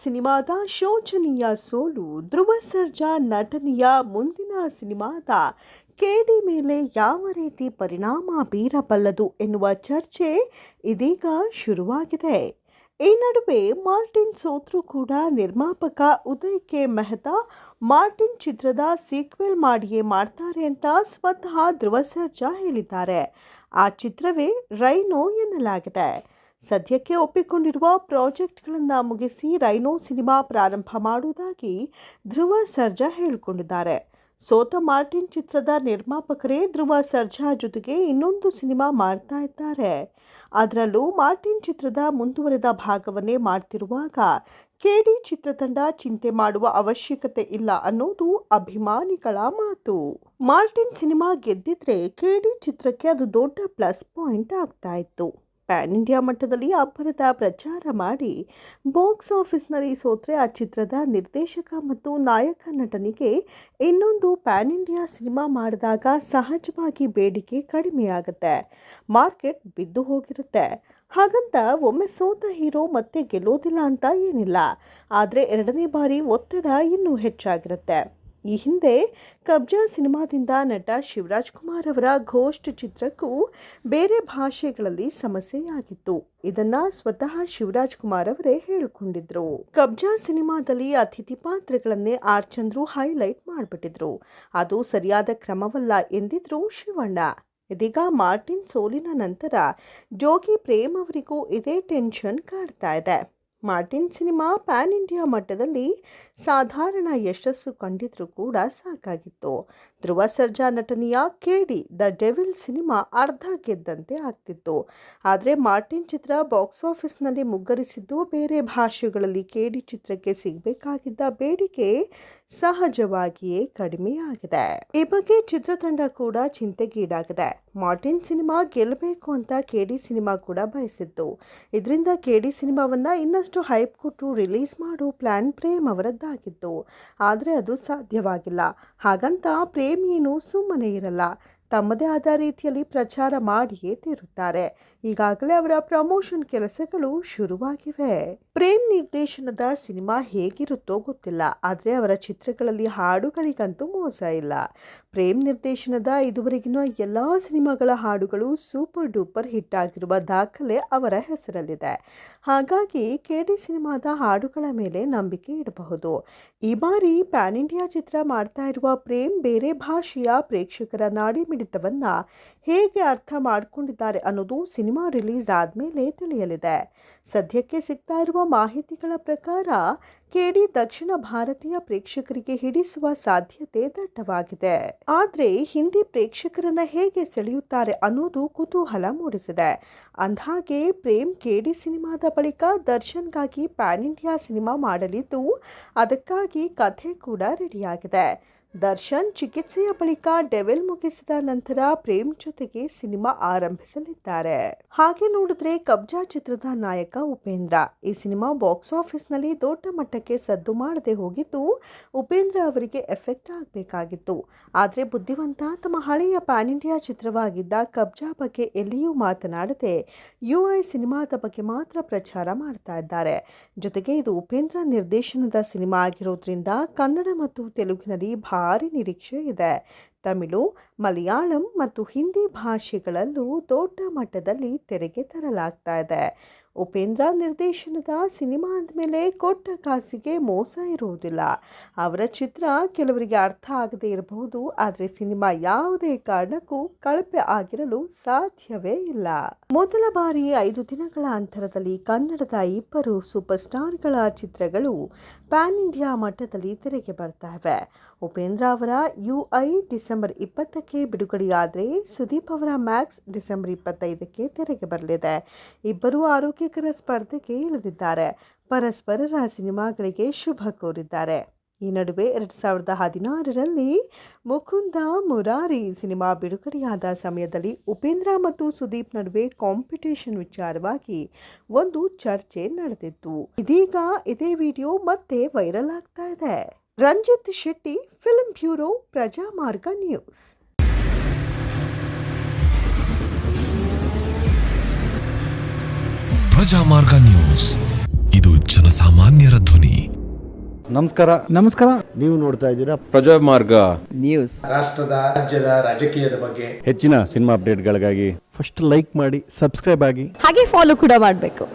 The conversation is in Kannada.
ಸಿನಿಮಾದ ಶೋಚನೀಯ ಸೋಲು ಧ್ರುವ ಸರ್ಜಾ ನಟನೆಯ ಮುಂದಿನ ಸಿನಿಮಾದ ಕೇಡಿ ಮೇಲೆ ಯಾವ ರೀತಿ ಪರಿಣಾಮ ಬೀರಬಲ್ಲದು ಎನ್ನುವ ಚರ್ಚೆ ಇದೀಗ ಶುರುವಾಗಿದೆ. ಈ ನಡುವೆ ಮಾರ್ಟಿನ್ ಸೋತ್ರು ಕೂಡ ನಿರ್ಮಾಪಕ ಉದಯ್ ಕೆ ಮೆಹ್ತಾ ಮಾರ್ಟಿನ್ ಚಿತ್ರದ ಸೀಕ್ವೆಲ್ ಮಾಡಿಯೇ ಮಾಡ್ತಾರೆ ಅಂತ ಸ್ವತಃ ಧ್ರುವ ಸರ್ಜಾ ಹೇಳಿದ್ದಾರೆ. ಆ ಚಿತ್ರವೇ ರೈನೋ ಎನ್ನಲಾಗಿದೆ. ಸದ್ಯಕ್ಕೆ ಒಪ್ಪಿಕೊಂಡಿರುವ ಪ್ರಾಜೆಕ್ಟ್ಗಳನ್ನು ಮುಗಿಸಿ ರೈನೋ ಸಿನಿಮಾ ಪ್ರಾರಂಭ ಮಾಡುವುದಾಗಿ ಧ್ರುವ ಸರ್ಜಾ ಹೇಳಿಕೊಂಡಿದ್ದಾರೆ. ಸೋತ ಮಾರ್ಟಿನ್ ಚಿತ್ರದ ನಿರ್ಮಾಪಕರೇ ಧ್ರುವ ಸರ್ಜಾ ಜೊತೆಗೆ ಇನ್ನೊಂದು ಸಿನಿಮಾ ಮಾಡ್ತಾ ಇದ್ದಾರೆ. ಅದರಲ್ಲೂ ಮಾರ್ಟಿನ್ ಚಿತ್ರದ ಮುಂದುವರೆದ ಭಾಗವನ್ನೇ ಮಾಡ್ತಿರುವಾಗ ಕೆಡಿ ಚಿತ್ರತಂಡ ಚಿಂತೆ ಮಾಡುವ ಅವಶ್ಯಕತೆ ಇಲ್ಲ ಅನ್ನೋದು ಅಭಿಮಾನಿಗಳ ಮಾತು. ಮಾರ್ಟಿನ್ ಸಿನಿಮಾ ಗೆದ್ದಿದ್ರೆ ಕೆಡಿ ಚಿತ್ರಕ್ಕೆ ಅದು ದೊಡ್ಡ ಪ್ಲಸ್ ಪಾಯಿಂಟ್ ಆಗ್ತಾ ಇತ್ತು. ಪ್ಯಾನ್ ಇಂಡಿಯಾ ಮಟ್ಟದಲ್ಲಿ ಅಬ್ಬರದ ಪ್ರಚಾರ ಮಾಡಿ ಬಾಕ್ಸ್ ಆಫೀಸ್ನಲ್ಲಿ ಸೋತ್ರೆ ಆ ಚಿತ್ರದ ನಿರ್ದೇಶಕ ಮತ್ತು ನಾಯಕ ನಟನಿಗೆ ಇನ್ನೊಂದು ಪ್ಯಾನ್ ಇಂಡಿಯಾ ಸಿನಿಮಾ ಮಾಡಿದಾಗ ಸಹಜವಾಗಿ ಬೇಡಿಕೆ ಕಡಿಮೆಯಾಗುತ್ತೆ. ಮಾರ್ಕೆಟ್ ಬಿದ್ದು ಹೋಗಿರುತ್ತೆ. ಹಾಗಂತ ಒಮ್ಮೆ ಸೋತ ಹೀರೋ ಮತ್ತೆ ಗೆಲ್ಲೋದಿಲ್ಲ ಅಂತ ಏನಿಲ್ಲ. ಆದರೆ ಎರಡನೇ ಬಾರಿ ಒತ್ತಡ ಇನ್ನೂ ಹೆಚ್ಚಾಗಿರುತ್ತೆ. ಈ ಹಿಂದೆ ಕಬ್ಜಾ ಸಿನಿಮಾದಿಂದ ನಟ ಶಿವರಾಜ್ ಕುಮಾರ್ ಅವರ ಘೋಸ್ಟ್ ಚಿತ್ರಕ್ಕೂ ಬೇರೆ ಭಾಷೆಗಳಲ್ಲಿ ಸಮಸ್ಯೆಯಾಗಿತ್ತು. ಇದನ್ನ ಸ್ವತಃ ಶಿವರಾಜ್ ಕುಮಾರ್ ಅವರೇ ಹೇಳಿಕೊಂಡಿದ್ರು. ಕಬ್ಜಾ ಸಿನಿಮಾದಲ್ಲಿ ಅತಿಥಿ ಪಾತ್ರಗಳನ್ನೇ ಆರ್ ಚಂದ್ರು ಹೈಲೈಟ್ ಮಾಡಿಬಿಟ್ಟಿದ್ರು. ಅದು ಸರಿಯಾದ ಕ್ರಮವಲ್ಲ ಎಂದಿದ್ರು ಶಿವಣ್ಣ. ಇದೀಗ ಮಾರ್ಟಿನ್ ಸೋಲಿನ ನಂತರ ಜೋಗಿ ಪ್ರೇಮ್ ಅವರಿಗೂ ಇದೇ ಟೆನ್ಷನ್ ಕಾಡ್ತಾ ಇದೆ. ಮಾರ್ಟಿನ್ ಸಿನಿಮಾ ಪ್ಯಾನ್ ಇಂಡಿಯಾ ಮಟ್ಟದಲ್ಲಿ ಸಾಧಾರಣ ಯಶಸ್ಸು ಕಂಡಿದ್ರೂ ಕೂಡ ಸಾಕಾಗಿತ್ತು. ಧ್ರುವ ಸರ್ಜಾ ನಟನೆಯ ಕೇಡಿ, ದ ಡೆವಿಲ್ ಸಿನಿಮಾ ಅರ್ಧ ಗೆದ್ದಂತೆ ಆಗ್ತಿತ್ತು. ಆದರೆ ಮಾರ್ಟಿನ್ ಚಿತ್ರ ಬಾಕ್ಸ್ ಆಫೀಸ್ನಲ್ಲಿ ಮುಗ್ಗರಿಸಿದ್ದು ಬೇರೆ ಭಾಷೆಗಳಲ್ಲಿ ಕೇಡಿ ಚಿತ್ರಕ್ಕೆ ಸಿಗಬೇಕಾಗಿದ್ದ ಬೇಡಿಕೆ ಸಹಜವಾಗಿಯೇ ಕಡಿಮೆಯಾಗಿದೆ. ಈ ಬಗ್ಗೆ ಚಿತ್ರತಂಡ ಕೂಡ ಚಿಂತೆಗೀಡಾಗಿದೆ. ಮಾರ್ಟಿನ್ ಸಿನಿಮಾ ಗೆಲ್ಲಬೇಕು ಅಂತ ಕೆಡಿ ಸಿನಿಮಾ ಕೂಡ ಬಯಸಿತ್ತು ಇದರಿಂದ ಕೆಡಿ ಸಿನಿಮಾವನ್ನು ಇನ್ನಷ್ಟು ಹೈಪ್ ಕೊಟ್ಟು ರಿಲೀಸ್ ಮಾಡು ಪ್ಲಾನ್ ಪ್ರೇಮ್ ಅವರದ್ದಾಗಿತ್ತು ಆದರೆ ಅದು ಸಾಧ್ಯವಾಗಿಲ್ಲ. ಹಾಗಂತ ಪ್ರೇಮಿಯೇನು ಸುಮ್ಮನೆ ಇರಲ್ಲ. ತಮ್ಮದೇ ಆದ ರೀತಿಯಲ್ಲಿ ಪ್ರಚಾರ ಮಾಡಿಯೇ ತೀರುತ್ತಾರೆ. ಈಗಾಗಲೇ ಅವರ ಪ್ರಮೋಷನ್ ಕೆಲಸಗಳು ಶುರುವಾಗಿವೆ. ಪ್ರೇಮ್ ನಿರ್ದೇಶನದ ಸಿನಿಮಾ ಹೇಗಿರುತ್ತೋ ಗೊತ್ತಿಲ್ಲ. ಆದರೆ ಅವರ ಚಿತ್ರಗಳಲ್ಲಿ ಹಾಡುಗಳಿಗಂತೂ ಮೋಸ ಇಲ್ಲ. ಪ್ರೇಮ್ ನಿರ್ದೇಶನದ ಇದುವರೆಗಿನ ಎಲ್ಲ ಸಿನಿಮಾಗಳ ಹಾಡುಗಳು ಸೂಪರ್ ಡೂಪರ್ ಹಿಟ್ ಆಗಿರುವ ದಾಖಲೆ ಅವರ ಹೆಸರಲ್ಲಿದೆ. ಹಾಗಾಗಿ ಕೆಡಿ ಸಿನಿಮಾದ ಹಾಡುಗಳ ಮೇಲೆ ನಂಬಿಕೆ ಇಡಬಹುದು. ಈ ಬಾರಿ ಪ್ಯಾನ್ ಇಂಡಿಯಾ ಚಿತ್ರ ಮಾಡ್ತಾ ಇರುವ ಪ್ರೇಮ್ ಬೇರೆ ಭಾಷೆಯ ಪ್ರೇಕ್ಷಕರ ನಾಡಿ ಮಿಡಿತವನ್ನ ಹೇಗೆ ಅರ್ಥ ಮಾಡಿಕೊಂಡಿದ್ದಾರೆ ಅನ್ನೋದು ಸಿನಿಮಾ ರಿಲೀಸ್ ಆದಮೇಲೆ ತಿಳಿಯಲಿದೆ. ಸದ್ಯಕ್ಕೆ ಸಿಗ್ತಾ ಇರುವ ಮಾಹಿತಿಗಳ ಪ್ರಕಾರ ಕೆಡಿ ದಕ್ಷಿಣ ಭಾರತೀಯ ಪ್ರೇಕ್ಷಕರಿಗೆ ಹಿಡಿಸುವ ಸಾಧ್ಯತೆ ದಟ್ಟವಾಗಿದೆ. ಆದರೆ ಹಿಂದಿ ಪ್ರೇಕ್ಷಕರನ್ನ ಹೇಗೆ ಸೆಳೆಯುತ್ತಾರೆ ಅನ್ನೋದು ಕುತೂಹಲ ಮೂಡಿಸಿದೆ. ಅಂದಹಾಗೆ ಪ್ರೇಮ್ ಕೆಡಿ ಸಿನಿಮಾದ ಬಳಿಕ ದರ್ಶನ್ಗಾಗಿ ಪ್ಯಾನ್ ಇಂಡಿಯಾ ಸಿನಿಮಾ ಮಾಡಲಿದ್ದು ಅದಕ್ಕಾಗಿ ಕಥೆ ಕೂಡ ರೆಡಿಯಾಗಿದೆ. ದರ್ಶನ್ ಚಿಕಿತ್ಸೆಯ ಬಳಿಕ ಡೆವೆಲ್ ಮುಗಿಸಿದ ನಂತರ ಪ್ರೇಮ್ ಜೊತೆಗೆ ಸಿನಿಮಾ ಆರಂಭಿಸಲಿದ್ದಾರೆ. ಹಾಗೆ ನೋಡಿದ್ರೆ ಕಬ್ಜಾ ಚಿತ್ರದ ನಾಯಕ ಉಪೇಂದ್ರ. ಈ ಸಿನಿಮಾ ಬಾಕ್ಸ್ ಆಫೀಸ್ನಲ್ಲಿ ದೊಡ್ಡ ಮಟ್ಟಕ್ಕೆ ಸದ್ದು ಮಾಡದೆ ಹೋಗಿದ್ದು ಉಪೇಂದ್ರ ಅವರಿಗೆ ಎಫೆಕ್ಟ್ ಆಗಬೇಕಾಗಿತ್ತು. ಆದರೆ ಬುದ್ಧಿವಂತ ತಮ್ಮ ಹಳೆಯ ಪ್ಯಾನ್ ಇಂಡಿಯಾ ಚಿತ್ರವಾಗಿದ್ದ ಕಬ್ಜಾ ಬಗ್ಗೆ ಎಲ್ಲಿಯೂ ಮಾತನಾಡದೆ ಯು ಐ ಸಿನಿಮಾದ ಬಗ್ಗೆ ಮಾತ್ರ ಪ್ರಚಾರ ಮಾಡ್ತಾ ಇದ್ದಾರೆ. ಜೊತೆಗೆ ಇದು ಉಪೇಂದ್ರ ನಿರ್ದೇಶನದ ಸಿನಿಮಾ ಆಗಿರೋದ್ರಿಂದ ಕನ್ನಡ ಮತ್ತು ತೆಲುಗಿನಲ್ಲಿ ಭಾರಿ ನಿರೀಕ್ಷೆ ಇದೆ ತಮಿಳು, ಮಲಯಾಳಂ ಮತ್ತು ಹಿಂದಿ ಭಾಷೆಗಳಲ್ಲೂ ದೊಡ್ಡ ಮಟ್ಟದಲ್ಲಿ ತೆರೆಗೆ ತರಲಾಗ್ತಾ ಇದೆ. ಉಪೇಂದ್ರ ನಿರ್ದೇಶನದ ಸಿನಿಮಾ ಅಂದಮೇಲೆ ಕೊಟ್ಟ ಕಾಸಿಗೆ ಮೋಸ ಇರುವುದಿಲ್ಲ. ಅವರ ಚಿತ್ರ ಕೆಲವರಿಗೆ ಅರ್ಥ ಆಗದೇ ಇರಬಹುದು, ಆದರೆ ಸಿನಿಮಾ ಯಾವುದೇ ಕಾರಣಕ್ಕೂ ಕಳಪೆ ಆಗಿರಲು ಸಾಧ್ಯವೇ ಇಲ್ಲ. ಮೊದಲ ಬಾರಿ ಐದು ದಿನಗಳ ಅಂತರದಲ್ಲಿ ಕನ್ನಡದ ಇಬ್ಬರು ಸೂಪರ್ ಸ್ಟಾರ್ಗಳ ಚಿತ್ರಗಳು ಪ್ಯಾನ್ ಇಂಡಿಯಾ ಮಟ್ಟದಲ್ಲಿ ತೆರೆಗೆ ಬರ್ತಾ ಇವೆ. ಉಪೇಂದ್ರ ಅವರ ಯು ಐ ಡಿಸೆಂಬರ್ ಇಪ್ಪತ್ತಕ್ಕೆ ಬಿಡುಗಡೆಯಾದರೆ ಸುದೀಪ್ ಅವರ ಮ್ಯಾಕ್ಸ್ ಡಿಸೆಂಬರ್ ಇಪ್ಪತ್ತೈದಕ್ಕೆ ತೆರೆಗೆ ಬರಲಿದೆ. ಇಬ್ಬರು ಆರೋಗ್ಯಕರ ಸ್ಪರ್ಧೆಗೆ ಇಳಿದಿದ್ದಾರೆ. ಪರಸ್ಪರರ ಸಿನಿಮಾಗಳಿಗೆ ಶುಭ ಕೋರಿದ್ದಾರೆ. ಈ ನಡುವೆ ಎರಡು ಸಾವಿರದ ಹದಿನಾರರಲ್ಲಿ ಮುಕುಂದ ಮುರಾರಿ ಸಿನಿಮಾ ಬಿಡುಗಡೆಯಾದ ಸಮಯದಲ್ಲಿ ಉಪೇಂದ್ರ ಮತ್ತು ಸುದೀಪ್ ನಡುವೆ ಕಾಂಪಿಟೇಷನ್ ವಿಚಾರವಾಗಿ ಒಂದು ಚರ್ಚೆ ನಡೆದಿತ್ತು. ಇದೀಗ ಇದೇ ವಿಡಿಯೋ ಮತ್ತೆ ವೈರಲ್ ಆಗ್ತಾ ಇದೆ. Ranjith Shetty film bureau Prajamarga news. Prajamarga news. ಇದು ಜನಸಾಮಾನ್ಯರ ಧ್ವನಿ. ನಮಸ್ಕಾರ. ನಮಸ್ಕಾರ. ನೀವು ನೋಡ್ತಾ ಇದ್ದೀರಾ ಪ್ರಜಾಮಾರ್ಗ ನ್ಯೂಸ್. ರಾಷ್ಟ್ರದ ರಾಜ್ಯದ ರಾಜಕೀಯದ ಬಗ್ಗೆ. ಹೆಚ್ಚಿನ ಸಿನಿಮಾ ಅಪ್ಡೇಟ್ಗಳಿಗಾಗಿ ಫಸ್ಟ್ ಲೈಕ್ ಮಾಡಿ ಸಬ್ಸ್ಕ್ರೈಬ್ ಆಗಿ. ಹಾಗೆ ಫಾಲೋ ಕೂಡ ಮಾಡಬೇಕು.